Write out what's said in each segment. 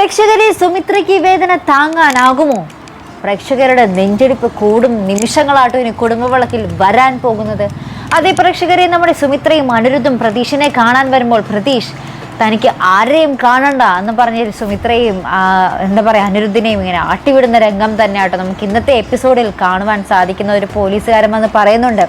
പ്രേക്ഷകരെ സുമിത്രയ്ക്ക് വേദന താങ്ങാനാകുമോ? പ്രേക്ഷകരുടെ നെഞ്ചെടുപ്പ് കൂടും നിമിഷങ്ങളാട്ടോ ഇനി കുടുംബവിളക്കിൽ വരാൻ പോകുന്നത്. അതേ പ്രേക്ഷകരെ നമ്മുടെ സുമിത്രയും അനിരുദ്ധും പ്രതീഷിനെ കാണാൻ വരുമ്പോൾ പ്രതീഷ് തനിക്ക് ആരെയും കാണണ്ട എന്ന് പറഞ്ഞ സുമിത്രയും എന്താ പറയുക അനിരുദ്ധിനെയും ഇങ്ങനെ ആട്ടിവിടുന്ന രംഗം തന്നെയാട്ടോ നമുക്ക് ഇന്നത്തെ എപ്പിസോഡിൽ കാണുവാൻ സാധിക്കുന്ന ഒരു പോലീസുകാരൻ വന്ന് പറയുന്നുണ്ട്.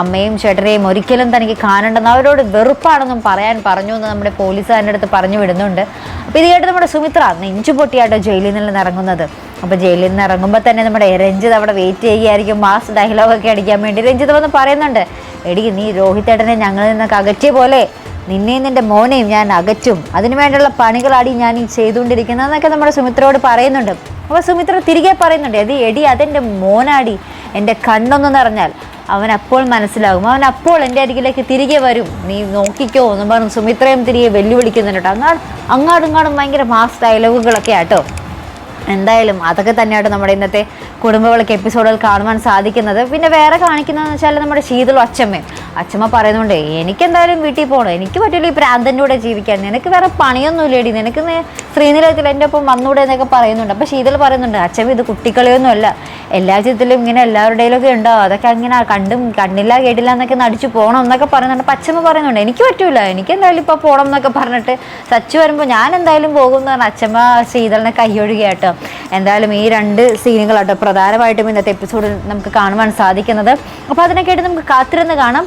അമ്മയും ചേട്ടനെയും ഒരിക്കലും തനിക്ക് കാണണ്ടെന്ന് അവരോട് വെറുപ്പാണെന്നും പറയാൻ പറഞ്ഞു എന്ന് നമ്മുടെ പോലീസുകാരന്റെ അടുത്ത് പറഞ്ഞു വിടുന്നുണ്ട്. അപ്പോൾ ഇത് കേട്ട് നമ്മുടെ സുമിത്ര നെഞ്ചു പൊട്ടിയാട്ടോ ജയിലിൽ നിന്ന് ഇറങ്ങുന്നത്. അപ്പോൾ ജയിലിൽ നിന്ന് ഇറങ്ങുമ്പോൾ തന്നെ നമ്മുടെ രഞ്ജിത് അവിടെ വെയിറ്റ് ചെയ്യുകയായിരിക്കും. മാസ് ഡയലോഗൊക്കെ അടിക്കാൻ വേണ്ടി രഞ്ജിത് വന്ന് പറയുന്നുണ്ട്. എടി നീ രോഹിത് ഏട്ടനെ ഞങ്ങളിൽ നിന്നൊക്കെ അകറ്റിയ പോലെ നിന്നെയും നിന്റെ മോനെയും ഞാൻ അകറ്റും. അതിനു വേണ്ടിയുള്ള പണികളാടി ഞാൻ ഈ ചെയ്തുകൊണ്ടിരിക്കുന്നതെന്നൊക്കെ നമ്മുടെ സുമിത്രയോട് പറയുന്നുണ്ട്. അപ്പോൾ സുമിത്ര തിരികെ പറയുന്നുണ്ട്. എടി എടി അതെന്റെ മോനാടി. എന്റെ കണ്ണൊന്നു നിറഞ്ഞാൽ അവൻ അപ്പോൾ മനസ്സിലാകും. അവൻ അപ്പോൾ എന്റെ അരികിലേക്ക് തിരികെ വരും. നീ നോക്കിക്കോ എന്ന് പറഞ്ഞു സുമിത്രയും തിരികെ വെല്ലുവിളിക്കുന്നുണ്ട് അങ്ങാട് അങ്ങാടും ഇങ്ങാടും ഭയങ്കര മാസ് ഡയലോഗുകളൊക്കെ ആട്ടോ. എന്തായാലും അതൊക്കെ തന്നെയാണ് നമ്മുടെ ഇന്നത്തെ കുടുംബവിളക്ക് എപ്പിസോഡുകൾ കാണുവാൻ സാധിക്കുന്നത്. പിന്നെ വേറെ കാണിക്കുന്നതെന്ന് വെച്ചാൽ നമ്മുടെ ശീതളും അച്ഛമ്മയും അച്ഛമ്മ പറയുന്നുണ്ട് എനിക്കെന്തായാലും വീട്ടിൽ പോകണം എനിക്ക് പറ്റില്ല ഈ പ്രാന്തന്റെ കൂടെ ജീവിക്കാൻ. നിനക്ക് വേറെ പണിയൊന്നും ഇല്ലേടി നിനക്ക് ശ്രീനിലയത്തിൽ എന്റെ ഒപ്പം വന്നൂടെ എന്നൊക്കെ പറയുന്നുണ്ട്. അപ്പോൾ ശീതൾ പറയുന്നുണ്ട് അച്ഛമ്മ ഇത് കുട്ടിക്കളിയൊന്നുമല്ല എല്ലാ ജീവിതത്തിലും ഇങ്ങനെ എല്ലാവരുടെയിലൊക്കെ ഉണ്ടാവും അതൊക്കെ അങ്ങനെ കണ്ടും കണ്ടില്ല കേട്ടില്ല എന്നൊക്കെ നടിച്ചു പോകണം എന്നൊക്കെ പറയുന്നുണ്ട്. അപ്പം അച്ഛമ്മ പറയുന്നുണ്ട് എനിക്ക് പറ്റില്ല എനിക്ക് എന്തായാലും ഇപ്പോൾ പോകണം എന്നൊക്കെ പറഞ്ഞിട്ട് സച്ചു വരുമ്പോൾ ഞാൻ എന്തായാലും പോകും എന്ന് പറഞ്ഞാൽ അച്ഛമ്മ ശീതളിനെ കൈയൊഴുകിയാട്ടോ എന്തായാലും ഈ രണ്ട് സീനുകളാട്ടോ പ്രധാനമായിട്ടും ഇന്നത്തെ എപ്പിസോഡിൽ നമുക്ക് കാണുവാൻ സാധിക്കുന്നത്. അപ്പോൾ അതിനൊക്കെയായിട്ട് നമുക്ക് കാത്തിരുന്ന് കാണാം.